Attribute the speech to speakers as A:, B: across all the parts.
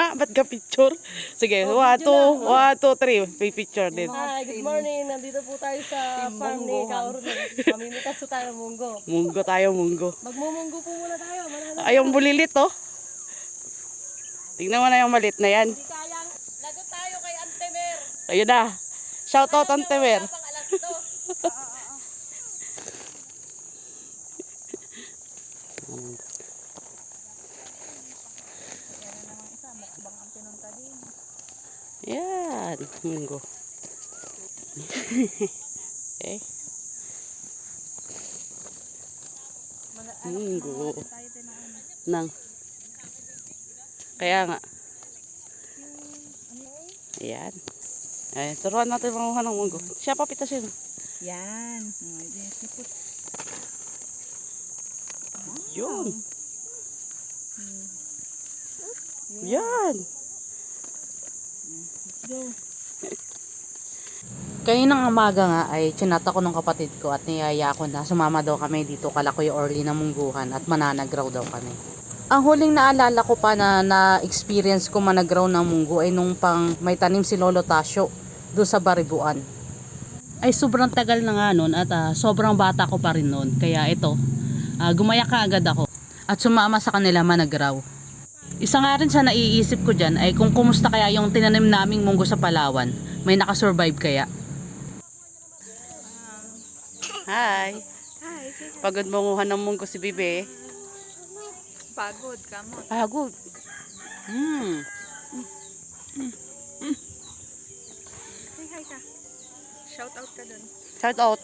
A: na. Ba't ka picture? Sige, one, two, one, two, three. May picture din.
B: Hi, good morning. Nandito po tayo sa farm ni Kaoru. Mamimitas po tayo ng munggo.
A: Munggo tayo, munggo.
B: Magmumunggo po muna tayo. Manalo.
A: Ay, yung bulilit, oh. Tingnan mo na yung malit na yan.
B: Hindi kayang. Lagot tayo kay Antemer.
A: Ayun na. Shout out on Temer.
B: Pang alas dos.
A: Yan. Munggo. eh. Munggo. Nang. Kaya nga. Ayan. Ay, turuan natin manguha ng munggo. Siya pa pitasin.
C: Yan. Oh, yes, sipot.
A: Yun. Yan. Kaninang umaga nga ay chinata ko ng kapatid ko at niyaya ko na sumama daw kami dito kala Kuya Orly na mungguhan at mananagraw daw kami. Ang huling naalala ko pa na na-experience ko managraw ng munggo ay nung pang may tanim si Lolo Tasyo do sa Baribuan. Ay sobrang tagal na nga nun at ah, sobrang bata ko pa rin nun. Kaya ito, ah, gumaya ka agad ako at sumama sa kanila managraw. Isa nga rin sa naiisip ko dyan ay kung kumusta kaya yung tinanim naming munggo sa Palawan. May nakasurvive kaya. Hi!
C: Hi.
A: Pagod manguha ng munggo si Bibi.
C: Pagod ka mo.
A: Pagod. Hmm.
C: Say hi ka. Shout out ka dun.
A: Shout out.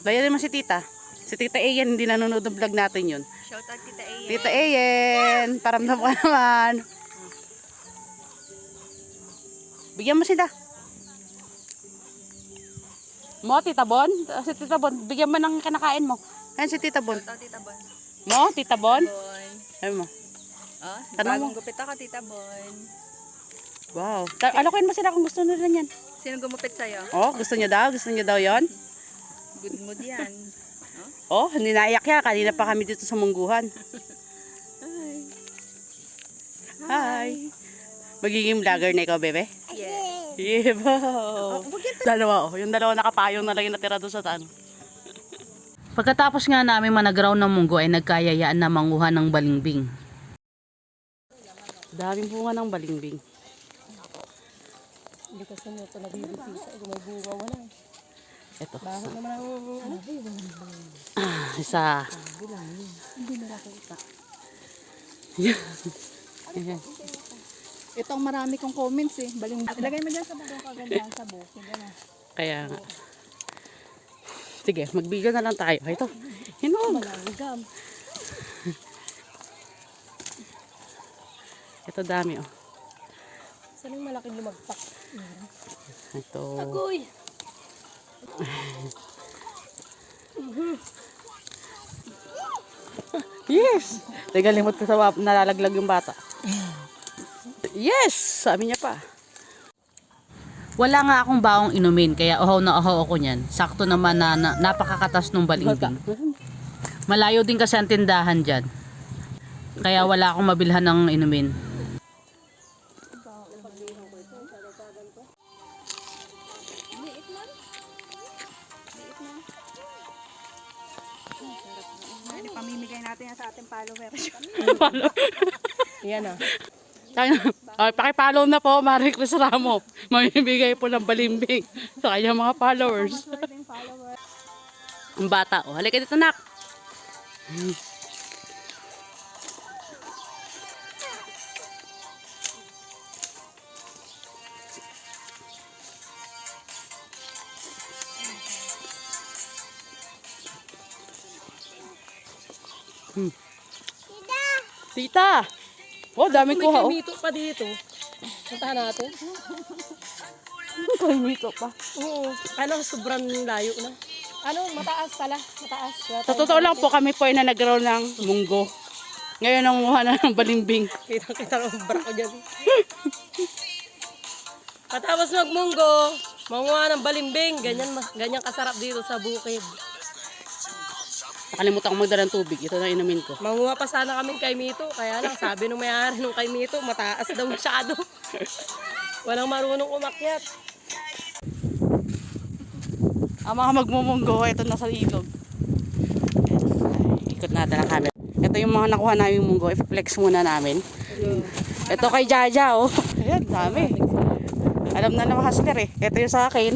A: Bayan naman si Tita. Si Tita Ayan, hindi nanonood ng vlog natin yun.
C: Shout out kita Aya.
A: Tita Ayan, paramdam ka naman. Bigyan mo sila. Mo, Tita Bon? Si Tita Bon, bigyan mo ng kinakain mo. Ayan si Tita Bon.
C: Shout out Tita Bon.
A: Mo, Tita Bon?
C: Bon.
A: Mo.
C: Oh,
A: Tanong
C: bagong
A: mo.
C: gupit ako Tita Bon.
A: Wow. Ta- alokin mo sila kung gusto nila yan.
C: Sino gumupit sa'yo?
A: Oh, gusto niyo daw? Gusto niyo daw yon?
C: Good mood yan.
A: Oh, hindi naiyak yan. Kanina pa kami dito sa mungguhan.
C: Hi.
A: Hi. Magiging vlogger na ikaw, bebe?
C: Yes.
A: Yeah, wow. Dalawa, oh. Yung dalawa nakapayong na lang yung natira doon sa taan. Pagkatapos nga namin managraw ng munggo ay nagkayayaan na manguha ng balingbing. Daming bunga ng balingbing.
B: Hindi kasi mo ito nabibisisa. Kung may bunga wala.
A: Ito.
B: Baho naman ang ano.
A: Ah, isa.
B: Hindi na nakita.
A: Ayan.
C: Ito ang marami kong comments eh. Baling Ilagay mo dyan sa bagong kagandahan sa bukid. Ano?
A: Kaya nga. Sige, magbigyan na lang tayo. Ito. Hinog.
B: Malanggam.
A: Ito dami, oh.
B: Saan yung malaking lumagpak?
A: Ito.
B: Agoy!
A: Yes! Teka, limot ko sa wap, nalalaglag yung bata. Yes! Sabi niya pa. Wala nga akong baong inumin, kaya uhaw na uhaw ako niyan. Sakto naman na, na napakakatas ng balingbing. Malayo din kasi ang tindahan dyan. Kaya wala akong mabilhan ng inumin.
C: Yan
B: ah.
A: Ay, pakipollow na po, Marie Chris Ramo. Mamimigay po ng balimbing sa kanyang mga followers. Ang bata, oh. Halika dito, nak. Hmm. Tita! Oh, daming
B: May
A: kuha, oh.
B: kamito pa dito. Puntahan natin.
A: Kamito pa.
B: Oo. Ano, sobrang layo na. Ano, mataas pala. Mataas.
A: Sa totoo lang po, kami po ay nanagraw ng munggo. Ngayon ang muha na ng balimbing.
B: Kita-kita ng bra ko dyan. Patapos magmunggo, manguha ng balimbing. Ganyan, ganyan kasarap dito sa bukid.
A: Nakalimutan ko magdala ng tubig. Ito na inumin ko.
B: Manguha pa sana kami kay Mito, kaya lang sabi nung may-ari nung kay Mito, mataas daw masyado. Walang marunong umakyat.
A: Ang mga magmumunggo, ito na sa ilog. Ikot natin ang camera. Ito yung mga nakuha namin munggo. I-flex muna namin. Ito kay Jaja, oh. Ayan, dami. Alam na naman hustler eh. Ito yung sa akin.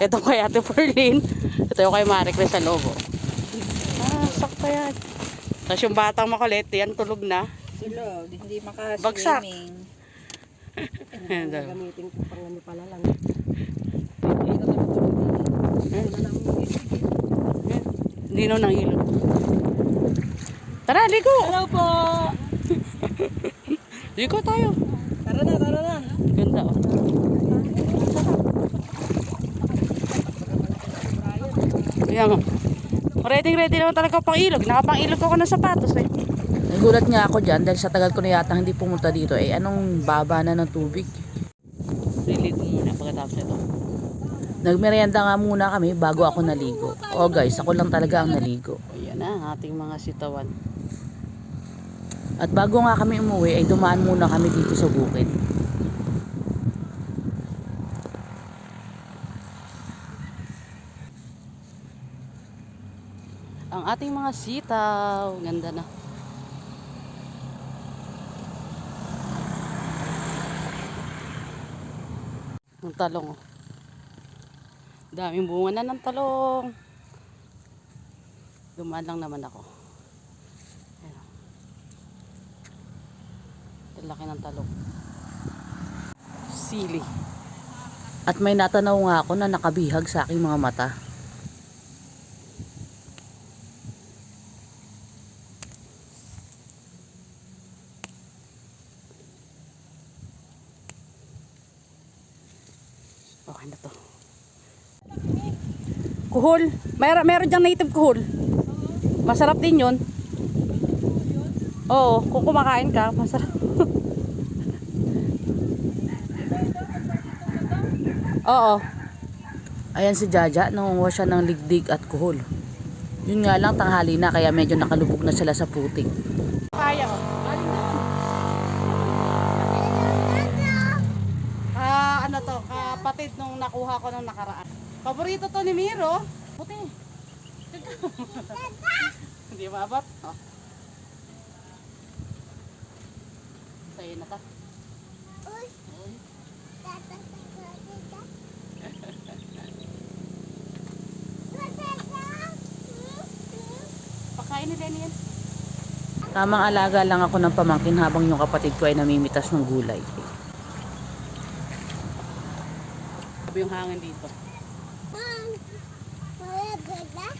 A: Ito kay Ate Perlin. Ito yung kay Maricre sa lobo. Sakto yan. Tapos yung batang makulit, yan tulog na.
C: Sulog, hindi
A: Bagsak.
C: maka-swimming.
A: Ayan, dami.
B: Gamitin ko pang ano pala lang.
A: Lino ng ilog. Tara, ligo!
B: Hello po!
A: Ligo tayo.
B: Tara na, tara na.
A: Ganda oh. Ayan mo. Ready ready naman talaga pang ilog. Nakapang ilog ako ng sapatos eh. Nagulat nga ako dyan dahil sa tagal ko na yata hindi pumunta dito eh. Anong baba na ng tubig? Liligo muna pagkatapos nito. Nagmerienda nga muna kami bago ako naligo. Oh guys, ako lang talaga ang naligo. Ayan na, ang ating mga sitawan. At bago nga kami umuwi ay dumaan muna kami dito sa bukid. Ang ating mga sitaw, ganda na. Ang talong oh. Daming bunga na ng talong. Dumaan lang naman ako. Ayan. Ang laki ng talong. Sili. At may natanaw nga ako na nakabihag sa aking mga mata. Okay na to. Kuhol. Mer meron diyang native kuhol. Masarap din yun. Oo, kung kumakain ka, masarap. Oo. Ayan si Jaja, nangunguha siya ng ligdig at kuhol. Yun nga lang, tanghali na, kaya medyo nakalubog na sila sa putik. Kapatid nung nakuha ko nung nakaraan. Paborito to ni Miro. Puti. Hindi maabot. Oh. Sa'yo na ta. Pakain ni yan. Tamang alaga lang ako ng pamangkin habang yung kapatid ko ay namimitas ng gulay. Sabi yung hangin dito.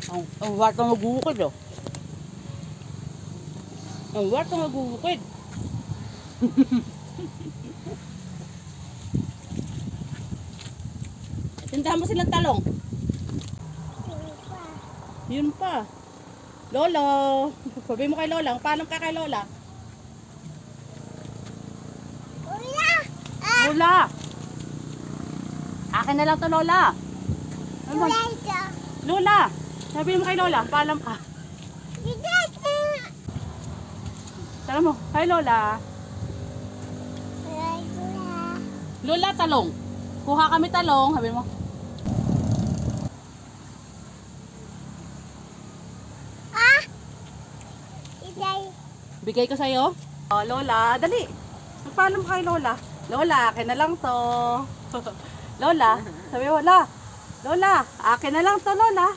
A: Ang, ang wata magugukid oh. Ang wata magugukid. Tindahan mo silang talong. Yun pa. Lolo. Sabi mo kay Lola, paalam ka kay Lola. Lola! Akin na lang to Lola. Ano ba? Lola! Sabi mo kay Lola, paalam ka. Tara mo, kay Lola. Lola, talong. Kuha kami talong, sabi mo. Bigay ko sa'yo. Oh, Lola, dali. Magpaalam ka kay Lola. Lola, akin na lang to. Lola, sabi mo, Lola. Lola, akin na lang to, Lola.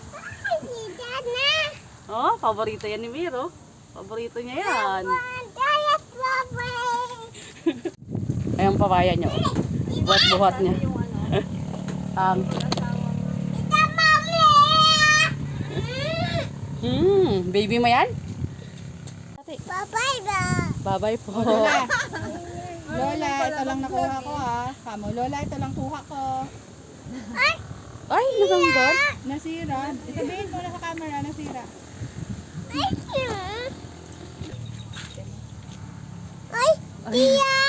A: Oh, paborito yan ni Miro. Paborito niya yan. Ayun papaya niyo. Buhat-buhat niya. Ang Hmm, baby mo yan? Bye-bye po.
C: Lola. Ito lang nakuha ko ha. Kamo, Lola, ito lang kuha ko.
A: Ay, natanggal.
C: Nasira. Itabihin mo na sa camera, nasira.
D: Ay,